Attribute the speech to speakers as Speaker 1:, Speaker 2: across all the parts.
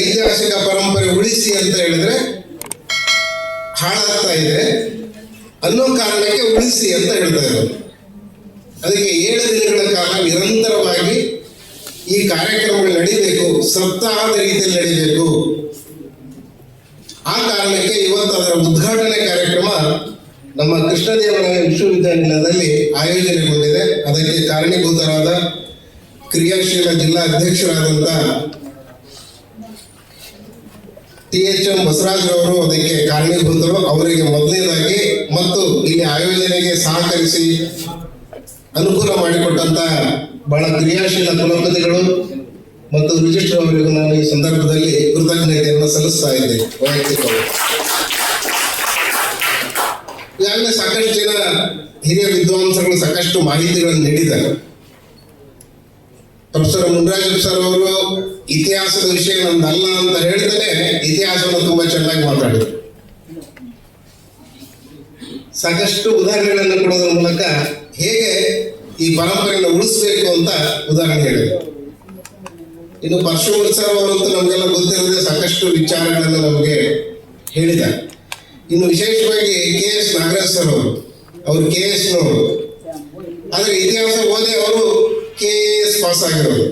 Speaker 1: ಐತಿಹಾಸಿಕ ಪರಂಪರೆ ಉಳಿಸಿ ಅಂತ ಹೇಳಿದ್ರೆ ಹಾಳಾಗ್ತಾ ಇದೆ. ಅನ್ನೋ ಕಾರಣಕ್ಕೆ ಉಳಿಸಿ ಅಂತ ಹೇಳ್ತಾ ಇರೋದು. ಅದಕ್ಕೆ ಏಳು ದಿನಗಳ ಕಾಲ ನಿರಂತರವಾಗಿ ಈ ಕಾರ್ಯಕ್ರಮಗಳು ನಡೀಬೇಕು, ಸಪ್ತಾಹದ ರೀತಿಯಲ್ಲಿ ನಡೀಬೇಕು. ಆ ಕಾರಣಕ್ಕೆ ಇವತ್ತು ಅದರ ಉದ್ಘಾಟನೆ ಕಾರ್ಯಕ್ರಮ ನಮ್ಮ ಕೃಷ್ಣದೇವರಾಯ ವಿಶ್ವವಿದ್ಯಾನಿಲಯದಲ್ಲಿ ಆಯೋಜನೆಗೊಂಡಿದೆ. ಅದಕ್ಕೆ ಕಾರಣೀಭೂತರಾದ ಕ್ರಿಯಾಶೀಲ ಜಿಲ್ಲಾ ಅಧ್ಯಕ್ಷರಾದಂಥ ಟಿ ಎಚ್ ಎಂ ಬಸವರಾಜರವರು ಅದಕ್ಕೆ ಕಾರಣೀಭೂತರು ಅವರಿಗೆ ಮೊದಲನೇದಾಗಿ ಮತ್ತು ಈ ಆಯೋಜನೆಗೆ ಸಹಕರಿಸಿ ಅನುಕೂಲ ಮಾಡಿಕೊಟ್ಟಂತ ಬಹಳ ಕ್ರಿಯಾಶೀಲ ಕುಲಪತಿಗಳು ಮತ್ತು ರಿಜಿಸ್ಟರ್ ಅವರಿಗೂ ನಾನು ಈ ಸಂದರ್ಭದಲ್ಲಿ ಕೃತಜ್ಞತೆಯನ್ನು ಸಲ್ಲಿಸ್ತಾ ಇದ್ದೇನೆ. ವೈಯಕ್ತಿಕವಾಗಿ. ಈಗಾಗಲೇ ಸಾಕಷ್ಟು ಜನ ಹಿರಿಯ ವಿದ್ವಾಂಸಗಳು ಸಾಕಷ್ಟು ಮಾಹಿತಿಗಳನ್ನು ನೀಡಿದ್ದಾರೆ. ಪ್ರೊಫೆಸರ್ ಮುನ್ರಾಜ್ ಸರ್ ಅವರು ಇತಿಹಾಸದ ವಿಷಯ ನಮ್ದಲ್ಲ ಅಂತ ಹೇಳಿದರೆ ಇತಿಹಾಸವನ್ನು ತುಂಬಾ ಚೆನ್ನಾಗಿ ಮಾತಾಡಿದ್ರು. ಸಾಕಷ್ಟು ಉದಾಹರಣೆಗಳನ್ನು ಕೊಡೋದ್ರ ಮೂಲಕ ಹೇಗೆ ಈ ಪರಂಪರೆಯನ್ನು ಉಳಿಸಬೇಕು ಅಂತ ಉದಾಹರಣೆ ಹೇಳಿದ್ರು. ಇನ್ನು ಪರಶುಮೂರ್ತಿ ಸರ್ ಅಂತ ನಮಗೆಲ್ಲ ಗೊತ್ತಿರದೆ ಸಾಕಷ್ಟು ವಿಚಾರಗಳನ್ನು ನಮಗೆ ಹೇಳಿದ ಇನ್ನು ವಿಶೇಷವಾಗಿ ಕೆ ಎಸ್ ನಾಗರಾಜ್ ಸರ್ ಅವರು ಅವರು ಕೆ ಎಸ್ ನವರು ಆದ್ರೆ ಇತಿಹಾಸ ಓದಿ ಅವರು ಕೆ ಎಸ್ ಪಾಸ್ ಆಗಿರೋರು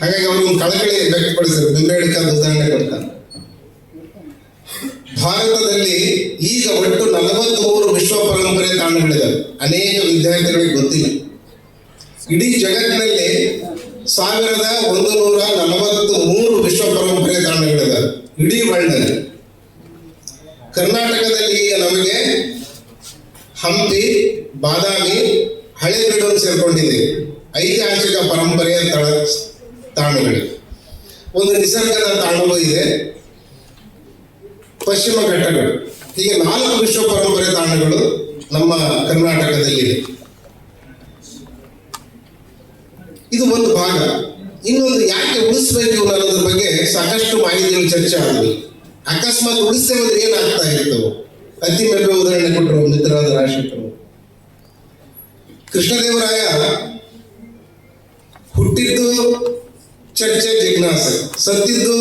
Speaker 1: ಹಾಗಾಗಿ ಅವರು ಒಂದು ಕಳಕಳಿ ವ್ಯಕ್ತಪಡಿಸಿದ್ರು. ಬಿಂಬೇಡ್ಕರ್ ಉದಾಹರಣೆ ಕೊಡ್ತಾರೆ ಭಾರತದಲ್ಲಿ ಈಗ ಒಟ್ಟು ನಲವತ್ಮೂರು ವಿಶ್ವ ಪರಂಪರೆ ತಾಣಗಳಿದಾವೆ. ಅನೇಕ ವಿದ್ಯಾರ್ಥಿಗಳಿಗೆ ಗೊತ್ತಿಲ್ಲ. ಇಡೀ ಜಗತ್ತಿನಲ್ಲಿ ಸಾವಿರದ ಒಂದು ನೂರ ನಲವತ್ತು ಮೂರು ವಿಶ್ವ ಪರಂಪರೆ ತಾಣಗಳಿದಾವೆ. ಇಡೀ ವರ್ಲ್ಡ್ ಕರ್ನಾಟಕದಲ್ಲಿ ಈಗ ನಮಗೆ ಹಂಪಿ, ಬಾದಾಮಿ, ಹಳೇಬೀಡು ಸೇರ್ಕೊಂಡಿದೆ. ಐತಿಹಾಸಿಕ ಪರಂಪರೆಯ ತಳ ತಾಣಗಳು. ಒಂದು ನಿಸರ್ಗದ ತಾಣವೂ ಇದೆ. ಪಶ್ಚಿಮ ಘಟ್ಟಗಳು. ಹೀಗೆ ನಾಲ್ಕು ವಿಶ್ವ ಪರಂಪರೆ ತಾಣಗಳು ನಮ್ಮ ಕರ್ನಾಟಕದಲ್ಲಿದೆ. ಇದು ಒಂದು ಭಾಗ. ಇನ್ನೊಂದು ಯಾಕೆ ಉಳಿಸ್ಬೇಕು ಅನ್ನೋದ್ರ ಬಗ್ಗೆ ಸಾಕಷ್ಟು ಮಾಹಿತಿಗಳು ಚರ್ಚೆ ಆಗಲಿ ಅಕಸ್ಮಾತ್ ಉಳಿಸದೆ ಹೋದ್ರೆ ಏನಾಗ್ತಾ ಇತ್ತು? ಅತಿ ಮೆಬ್ಬೆ ಉದಾಹರಣೆ ಕೊಟ್ಟರು ಮಿತ್ರರಾದ ರಾಷ್ಟ್ರಕರು ಕೃಷ್ಣದೇವರಾಯ ಹುಟ್ಟಿದ್ದು ಚರ್ಚೆ ಜಿಜ್ಞಾಸೆ. ಸತ್ತಿದ್ದು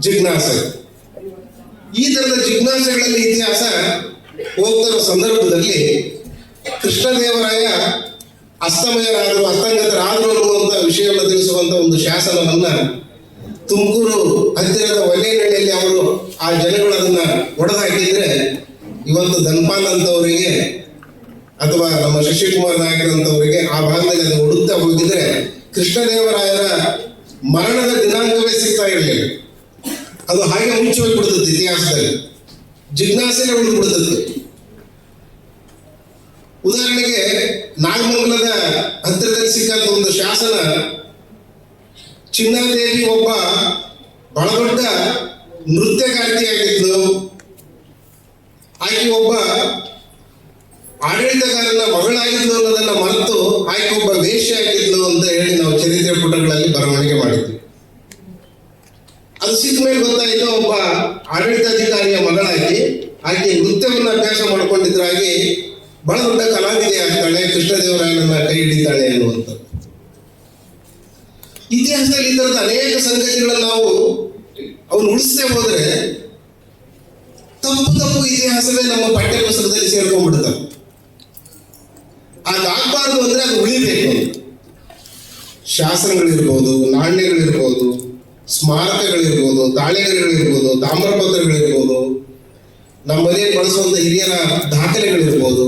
Speaker 1: ಜಿಜ್ಞಾಸೆ. ಈ ತರದ ಜಿಜ್ಞಾಸೆಗಳಲ್ಲಿ ಇತಿಹಾಸ ಹೋಗ್ತಿರೋ ಸಂದರ್ಭದಲ್ಲಿ ಕೃಷ್ಣದೇವರಾಯ ಅಸ್ತಮಯರಾದರು, ಅಸ್ತಂಗತರಾದರು ಅನ್ನುವಂಥ ವಿಷಯವನ್ನು ತಿಳಿಸುವಂತ ಒಂದು ಶಾಸನವನ್ನ ತುಮಕೂರು ಹತ್ತಿರದ ಒಲೆನಳ್ಳಿಯಲ್ಲಿ ಅವರು ಆ ಜನಗಳು ಅದನ್ನ ಹೊಡೆದಾಕಿದ್ರೆ ಇವತ್ತು ಧನ್ಪಾಲ್ ಅಂತವರಿಗೆ ಅಥವಾ ನಮ್ಮ ಶಶಿಕುಮಾರ್ ನಾಯಕರಂತವರಿಗೆ ಆ ಭಾಗದಲ್ಲಿ ಅದು ಹುಡುಕ್ತಾ ಹೋಗಿದ್ರೆ ಮರಣದ ದಿನಾಂಕವೇ ಸಿಗ್ತಾ ಇರಲಿಲ್ಲ ಅದು ಹಾಗೆ ಮುಂಚೆ ಹೋಗ್ಬಿಡ್ತದೆ ಇತಿಹಾಸದಲ್ಲಿ. ಜಿಜ್ಞಾಸೆಗೆ ಉಳಿದ್ಬಿಡ್ತದೆ ಉದಾಹರಣೆಗೆ ನಾಗಮಂಗಲದ ಹತ್ತಿರದಲ್ಲಿ ಸಿಕ್ಕಂತ ಒಂದು ಶಾಸನ, ಚಿನ್ನಾದೇವಿ ಒಬ್ಬ ಬಹಳ ದೊಡ್ಡ ನೃತ್ಯಗಾರ್ತಿಯಾಗಿದ್ಲು. ಆಕೆ ಒಬ್ಬ ಆಡಳಿತಗಾರನ ಮಗಳಾಗಿದ್ಲು ಅನ್ನೋದನ್ನ ಮರೆತು ಆಕೆ ಒಬ್ಬ ವೇಶ್ಯ ಆಗಿದ್ಲು ಅಂತ ಹೇಳಿ ನಾವು ಚರಿತ್ರೆ ಪುಟಗಳಲ್ಲಿ ಬರವಣಿಗೆ ಮಾಡಿದ್ವಿ. ಅದು ಸಿಕ್ಕ ಮೇಲೆ ಗೊತ್ತಾಯಿತು, ಒಬ್ಬ ಆಡಳಿತಾಧಿಕಾರಿಯ ಮಗಳಾಗಿ ಹಾಗೆ ನೃತ್ಯವನ್ನು ಅಭ್ಯಾಸ ಮಾಡ್ಕೊಂಡಿದ್ರಾಗಿ ಬಹಳ ದೊಡ್ಡ ಕಲಾವಿದೆ ಆಗ್ತಾಳೆ, ಕೃಷ್ಣದೇವರಾಯನನ್ನ ಕೈ ಹಿಡಿತಾಳೆ ಅನ್ನುವಂಥದ್ದು ಇತಿಹಾಸದಲ್ಲಿ ಈ ಅನೇಕ ಸಂಗತಿಗಳನ್ನು ನಾವು ಅವ್ರು ಉಳಿಸದೆ ಹೋದ್ರೆ ತಪ್ಪು ತಪ್ಪು ಇತಿಹಾಸವೇ ನಮ್ಮ ಪಠ್ಯಪುಸ್ತಕದಲ್ಲಿ ಸೇರ್ಕೊಂಡ್ಬಿಡ್ತಾರೆ ಅದಾಗಬಾರ್ದು ಅಂದ್ರೆ ಅದು ಉಳಿಬೇಕು. ಶಾಸನಗಳಿರ್ಬೋದು, ನಾಣ್ಯಗಳಿರ್ಬೋದು, ಸ್ಮಾರಕಗಳಿರ್ಬೋದು ತಾಳೆಗಳಿರ್ಬೋದು ತಾಮ್ರಪತ್ರಗಳಿರ್ಬೋದು ನಮ್ಮ ನಮ್ಮಲ್ಲಿ ಬಳಸುವಂತ ಹಿರಿಯರ ದಾಖಲೆಗಳಿರ್ಬೋದು,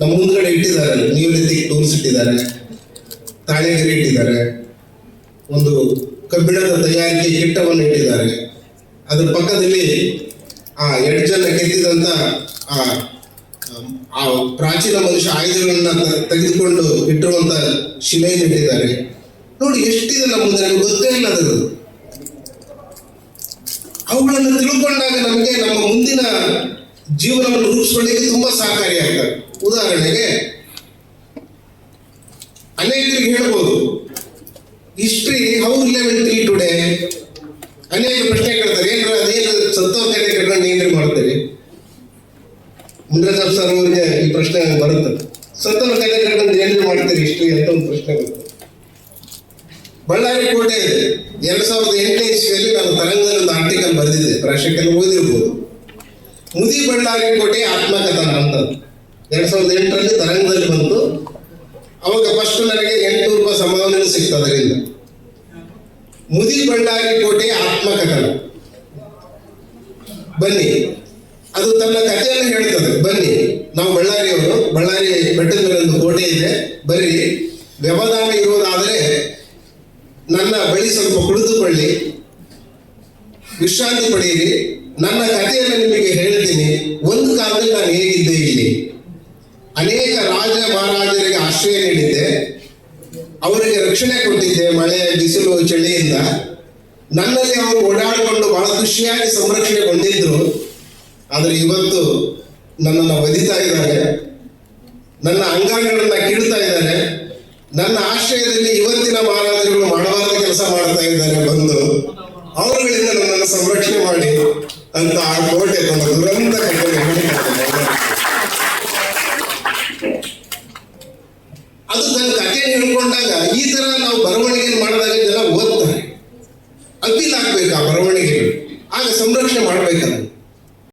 Speaker 1: ನಮ್ಮ ಮುಂದ್ಗಡೆ ಇಟ್ಟಿದ್ದಾರೆ. ನಿಯೋಲಿತಿಕ್ ಟೂಲ್ಸ್ ಇಟ್ಟಿದ್ದಾರೆ. ತಾಳೆಗರಿ ಇಟ್ಟಿದ್ದಾರೆ. ಒಂದು ಕಬ್ಬಿಣದ ತಯಾರಿಕೆ ಕಿಟ್ಟವನ್ನು ಇಟ್ಟಿದ್ದಾರೆ. ಅದರ ಪಕ್ಕದಲ್ಲಿ ಆ ಎಡ್ಜನ್ನ ಕೆತ್ತಿದಂತ ಆ ಆ ಪ್ರಾಚೀನ ಮನುಷ್ಯ ಆಯುಧಗಳನ್ನ ತೆಗೆದುಕೊಂಡು ಇಟ್ಟಿರುವಂತ ಶಿಲೆಯನ್ನು ಇಟ್ಟಿದ್ದಾರೆ. ನೋಡಿ, ಎಷ್ಟಿದೆ ನಮ್ಮದು ಗೊತ್ತೇ ಇಲ್ಲ ಅದು ಅವುಗಳನ್ನು ತಿಳ್ಕೊಂಡಾಗ ನಮಗೆ ನಮ್ಮ ಮುಂದಿನ ಜೀವನವನ್ನು ರೂಪಿಸ್ಕೊಳ್ಳಿಕ್ಕೆ ತುಂಬಾ ಸಹಕಾರಿಯಾಗ್ತದೆ ಉದಾಹರಣೆಗೆ, ಅನೇಕರಿಗೆ ಹೇಳ್ಬೋದು ಹಿಸ್ಟ್ರಿ ಹೌ ರಿಲೆವೆಂಟ್ ಟುಡೇ ಅನೇಕ ಪ್ರಶ್ನೆ ಕೇಳ್ತಾರೆ, ಏನ್ರ, ಅದೇನು ಸಂತೋಷ ಕೇಳ್ಕೊಂಡು ಏನ್ರಿ ಮಾಡ್ತೇವೆ ಮುನ್ರಾಜ್ ಸರ್ ಅವರಿಗೆ ಈ ಪ್ರಶ್ನೆ ಬರುತ್ತೆ ಸಂತೋಷ ಕೇಳ್ಕೊಂಡು ಏನ್ರಿ ಹಿಸ್ಟ್ರಿ ಅಂತ ಒಂದು ಪ್ರಶ್ನೆ ಬರುತ್ತೆ ಬಳ್ಳಾರಿ ಕೋಟೆ ಎರಡ್ ಸಾವಿರದ ಎಂಟನೇ ಇಸ್ವಿಯಲ್ಲಿ ನಾನು ತರಂಗದಲ್ಲಿ ಆರ್ಟಿಕಲ್ ಬರೆದಿದ್ದೆ. ಪ್ರಾಶಕ್ಕೆಲ್ಲ ಓದಿರ್ಬೋದು ಮುದಿ ಬಳ್ಳಾರಿ ಕೋಟೆ ಆತ್ಮಕಥನ ಅಂತ ಎರಡ್ ಸಾವಿರದ ಎಂಟರಲ್ಲಿ ತರಂಗದಲ್ಲಿ ಬಂತು. ಅವಾಗ ಫಸ್ಟ್ ನನಗೆ ಎಂಟುನೂರು ರೂಪಾಯಿ ಸಂಭಾವನೆ ಸಿಕ್ತ ಅದರಿಂದ. ಮುದಿ ಬಳ್ಳಾರಿ ಕೋಟೆ ಆತ್ಮಕಥನ. ಬನ್ನಿ. ಅದು ತನ್ನ ಕಥೆಯನ್ನು ಹೇಳ್ತದೆ. ಬನ್ನಿ. ನಾವು ಬಳ್ಳಾರಿಯವರು, ಬಳ್ಳಾರಿ ಬೆಟ್ಟದ ಮೇಲೆ ಒಂದು ಕೋಟೆ ಇದೆ. ಬರ್ರಿ ವ್ಯವಧಾನ ಇರುವುದಾದರೆ ನನ್ನ ಬಳಿ ಸ್ವಲ್ಪ ಕುಳಿತುಕೊಳ್ಳಿ. ವಿಶ್ರಾಂತಿ ಪಡೆಯಿರಿ. ನನ್ನ ಕಥೆಯನ್ನು ನಿಮಗೆ ಹೇಳ್ತೀನಿ. ಒಂದು ಕಾಲದಲ್ಲಿ ನಾನು ಹೇಗಿದ್ದೆ ಇಲ್ಲಿ? ಅನೇಕ ರಾಜ ಮಹಾರಾಜರಿಗೆ ಆಶ್ರಯ ನೀಡಿದ್ದೆ. ಅವರಿಗೆ ರಕ್ಷಣೆ ಕೊಟ್ಟಿದ್ದೆ ಮಳೆ, ಬಿಸಿಲು, ಚಳಿಯಿಂದ. ನನ್ನಲ್ಲಿ ಅವರು ಓಡಾಡಿಕೊಂಡು ಬಹಳ ಖುಷಿಯಾಗಿ ಸಂರಕ್ಷಣೆಗೊಂಡಿದ್ರು ಆದರೆ ಇವತ್ತು ನನ್ನನ್ನು ಒದಿತಾ ಇದ್ದಾರೆ. ನನ್ನ ಅಂಗಾಂಗಗಳನ್ನ ಕೀಳ್ತಾ ಇದ್ದಾರೆ. ನನ್ನ ಆಶ್ರಯದಲ್ಲಿ ಇವತ್ತಿನ ಮಹಾರಾಜರು ಮಾಡಬಾರದ ಕೆಲಸ ಮಾಡ್ತಾ ಇದ್ದಾರೆ ಬಂದು, ಅವರುಗಳಿಂದ ನನ್ನನ್ನು ಸಂರಕ್ಷಣೆ ಮಾಡಿ ಅಂತ ಆ ಕೋಟೆ ತನ್ನ ದುರಂತ ಅದು ತನ್ನ ಕಥೆ ಹೇಳ್ಕೊಂಡಾಗ ಈ ತರ ನಾವು ಬರವಣಿಗೆ ಮಾಡಿದಾಗ ಜನ